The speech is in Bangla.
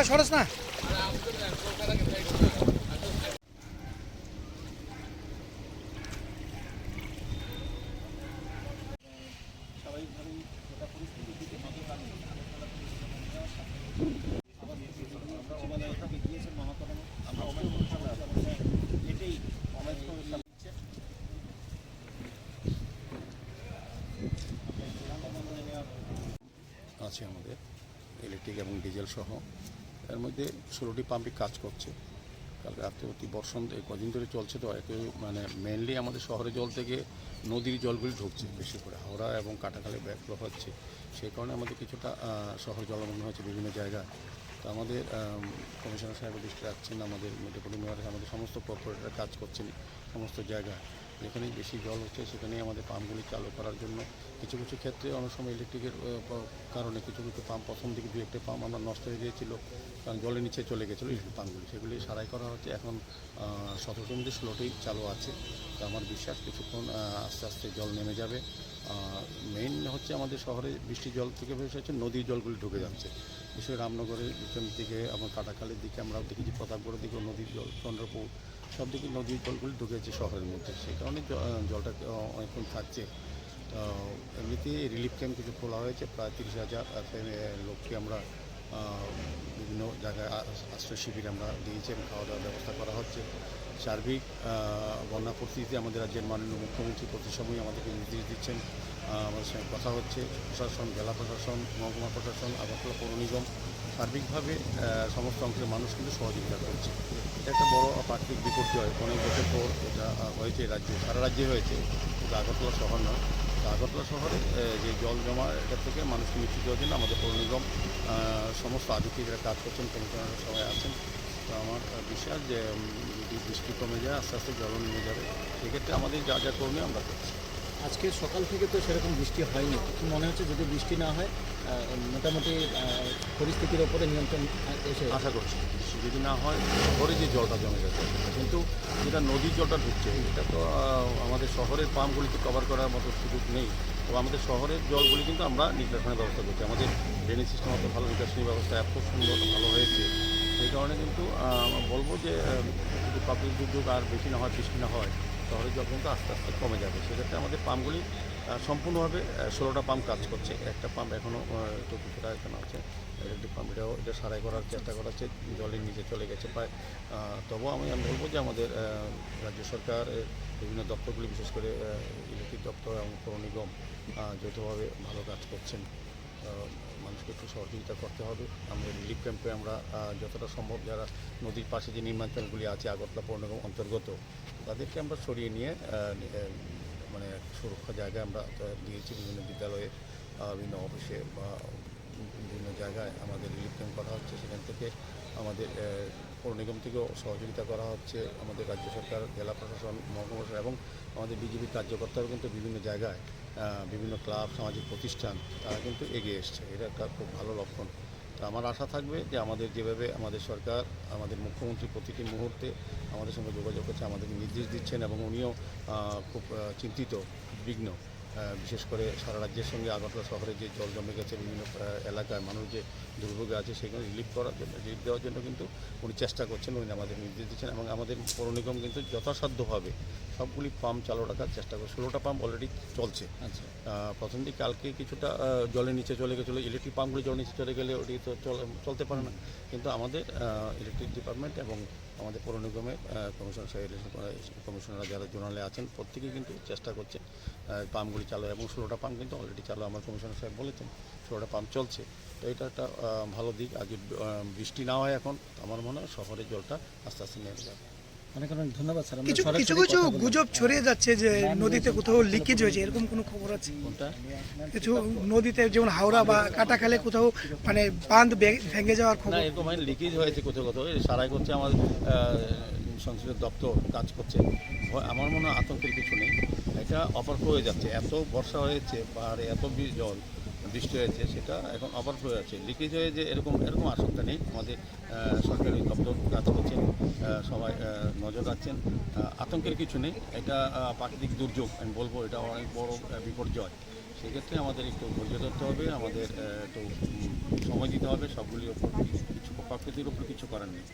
দা সরস না। আছে আমাদের ইলেকট্রিক এবং ডিজেল সহ। এর মধ্যে ষোলোটি পাম্পই কাজ করছে। কালকে রাত্রে অতি বর্ষণ কদিন ধরে চলছে তো, একে মানে মেনলি আমাদের শহরের জল থেকে নদীর জলগুলি ঢুকছে বেশি করে। হাওড়া এবং কাটাখালে ব্যাকফ্লো হচ্ছে। সেই কারণে আমাদের কিছুটা শহর জলমগ্ন হচ্ছে বিভিন্ন জায়গায়। তো আমাদের কমিশনার সাহেব দৃষ্টি রাখছেন আমাদের মেট্রোপলি মেয়র আমাদের সমস্ত কর্পোরেটরা কাজ করছেন সমস্ত জায়গায়। যেখানেই বেশি জল হচ্ছে, সেখানেই আমাদের পাম্পগুলি চালু করার জন্য কিছু কিছু ক্ষেত্রে অনেক সময় ইলেকট্রিকের কারণে কিছু কিছু পাম্প, প্রথম দিকে দু একটা পাম্প আমরা নষ্ট হয়ে গিয়েছিল, কারণ জলের নিচে চলে গেছিল ইলেকট্রিক পাম্পগুলি। সেগুলি সারাই করা হচ্ছে। এখন সতেরোটির ষোলোটি চালু আছে। তো আমার বিশ্বাস কিছুক্ষণ আস্তে আস্তে জল নেমে যাবে। মেইন হচ্ছে আমাদের শহরে বৃষ্টির জল থেকে ভেসে হচ্ছে নদীর জলগুলি ঢুকে যাচ্ছে। বিশেষ রামনগরের পিছন দিকে, আমার কাটাখালের দিকে আমরা দেখেছি, প্রতাপগড়ের দিকে নদীর জল চন্দ্রপুর সব দিকে নদীর জলগুলি ঢুকেছে শহরের মধ্যে। সেই কারণে জলটা অনেকক্ষণ থাকছে। এমনিতে রিলিফ ক্যাম্প কিছু খোলা হয়েছে। প্রায় তিরিশ হাজার লোককে আমরা বিভিন্ন জায়গায় আশ্রয় শিবির আমরা দিয়েছি এবং খাওয়া দাওয়ার ব্যবস্থা করা হচ্ছে। সার্বিক বন্যা পরিস্থিতিতে আমাদের রাজ্যের মাননীয় মুখ্যমন্ত্রী প্রতি সময় আমাদেরকে নির্দেশ দিচ্ছেন। আমাদের সঙ্গে কথা হচ্ছে প্রশাসন, জেলা প্রশাসন, মহকুমা প্রশাসন আগরতলা পৌর নিগম। সার্বিকভাবে সমস্ত অংশের মানুষ কিন্তু সহযোগিতা করছে। এটা একটা বড় প্রাকৃতিক বিপর্যয়। অনেক বছর পর এটা হয়েছে রাজ্যে, সারা রাজ্যে হয়েছে। কিন্তু আগরতলা শহর নয়। তো আগরতলা শহরে যে জল জমা, এটা থেকে মানুষকে নিশ্চিত দেওয়ার জন্য আমাদের পৌর নিগম সমস্ত আধিকারিকরা কাজ করছেন কমিশনাররা সবাই আছেন। তো আমার বিশ্বাস যে বৃষ্টি কমে যায়, আস্তে আস্তে জল নেমে যাবে। সেক্ষেত্রে আমাদের যা যা করণীয় আমরা করছি। আজকে সকাল থেকে তো সেরকম বৃষ্টি হয়নি। কি মনে হচ্ছে যদি বৃষ্টি না হয় মোটামুটি পরিস্থিতির ওপরে নিয়ন্ত্রণ এসে আশা করছি। বৃষ্টি যদি না হয়, শহরে যে জলটা জমে গেছে কিন্তু যেটা নদীর জলটা ঢুকছে, এটা তো আমাদের শহরের পাম্পগুলিকে কভার করার মতো সুযোগ নেই। তবে আমাদের শহরের জলগুলি কিন্তু আমরা নিষ্কাশনের ব্যবস্থা করছি। আমাদের ড্রেনেজ সিস্টেম অত ভালো নিকাশনী ব্যবস্থা এত সুন্দর ভালো হয়েছে। সেই কারণে কিন্তু বলব যে প্রাকৃতিক দুর্যোগ আর বেশি না হয়, বৃষ্টি না হয় শহরের জল কিন্তু আস্তে আস্তে কমে যাবে। সেক্ষেত্রে আমাদের পাম্পগুলি সম্পূর্ণভাবে ষোলোটা পাম্প কাজ করছে। একটা পাম্প এখনও একটু কিছুটা এখানে আছে। ইলেকট্রিক পাম্প এটাও, এটা সারাই করার চেষ্টা করা হচ্ছে জলের নিচে চলে গেছে প্রায় তবুও আমি আমি বলব যে আমাদের রাজ্য সরকার বিভিন্ন দপ্তরগুলি, বিশেষ করে ইলেকট্রিক দপ্তর এবং পৌর নিগম যৌথভাবে ভালো কাজ করছেন। সহযোগিতা করতে হবে। আমরা রিলিফ ক্যাম্পে আমরা যতটা সম্ভব যারা নদীর পাশে যে নির্মাঞ্চলগুলি আছে আগরতলা পৌর অন্তর্গত, তাদেরকে আমরা সরিয়ে নিয়ে মানে সুরক্ষা জায়গায় আমরা দিয়েছি বিভিন্ন বিদ্যালয়ে বিভিন্ন অফিসে বা বিভিন্ন জায়গায় আমাদের রিলিফ ক্যাম্প করা হচ্ছে। সেখান থেকে আমাদের পৌর নিগম থেকেও সহযোগিতা করা হচ্ছে। আমাদের রাজ্য সরকার, জেলা প্রশাসন, মহকুমা এবং আমাদের বিজেপির কার্যকর্তারাও কিন্তু বিভিন্ন জায়গায় বিভিন্ন ক্লাব, সামাজিক প্রতিষ্ঠান, তারা কিন্তু এগিয়ে এসছে। এটা একটা খুব ভালো লক্ষণ। তো আমার আশা থাকবে যে আমাদের যেভাবে আমাদের সরকার, আমাদের মুখ্যমন্ত্রী প্রতিটি মুহূর্তে আমাদের সঙ্গে যোগাযোগ করছে আমাদেরকে নির্দেশ দিচ্ছেন এবং উনিও খুব চিন্তিত বিঘ্ন বিশেষ করে সারা রাজ্যের সঙ্গে আগরতলা শহরে যে জল জমে গেছে বিভিন্ন এলাকায় মানুষ যে দুর্ভোগে আছে সেখানে রিলিফ করার জন্য রিলিফ দেওয়ার জন্য কিন্তু উনি চেষ্টা করছেন উনি আমাদের নির্দেশ দিচ্ছেন এবং আমাদের পৌর নিগম কিন্তু যথাসাধ্যভাবে সবগুলি পাম্প চালু রাখার চেষ্টা করে ষোলোটা পাম্প অলরেডি চলছে। আচ্ছা। প্রথম দিকে কালকে কিছুটা জলের নিচে চলে গেছিল ইলেকট্রিক পাম্পগুলো জলের নিচে চলে গেলে ওটি তো চল- চলতে পারে না। কিন্তু আমাদের ইলেকট্রিক ডিপার্টমেন্ট এবং আমাদের পৌর নিগমের কমিশন কমিশনাররা যারা জোনালে আছেন, প্রত্যেকেই কিন্তু চেষ্টা করছে পাম্পগুলি চালু এবং ষোলোটা পাম্প কিন্তু অলরেডি চালু আমার কমিশনার সাহেব বলেছেন, ষোলোটা পাম্প চলছে। তো এটা একটা ভালো দিক। আজ বৃষ্টি না হয় এখন, আমার মনে হয় শহরের জলটা আস্তে আস্তে নেমে যাবে। অনেক অনেক ধন্যবাদ স্যার। কিছু কিছু কিছু গুজব ছড়িয়ে যাচ্ছে যে নদীতে কোথাও লিকেজ হয়েছে এরকম কোনো খবর আছে? কোনটা? কিছু নদীতে যেমন হাওড়া বা কাটাখালে কোথাও মানে বাঁধ ভেঙে যাওয়ার খবর? এরকম মানে লিকেজ হয়েছে কোথাও কোথাও। সারাই করছে সংশ্লিষ্ট দপ্তর কাজ করছে। আমার মনে হয় আতঙ্কের কিছু নেই। এটা অপার্ক হয়ে যাচ্ছে। এত বর্ষা হয়েছে পাহাড়ে এত জল। বৃষ্টি হয়েছে, সেটা এখন হয়ে যাচ্ছে লিকেজ হয়ে যে এরকম এরকম আশঙ্কা নেই। আমাদের সরকারি দপ্তর কাজ করছেন সবাই নজর রাখছেন। আতঙ্কের কিছু নেই। এটা প্রাকৃতিক দুর্যোগ, আমি বলব, এটা অনেক বড় বিপর্যয়। সেক্ষেত্রে আমাদের একটু ধৈর্য ধরতে হবে, আমাদের একটু সময় দিতে হবে। সবগুলির ওপর কিছু প্রকৃতির উপর কিছু করার নেই।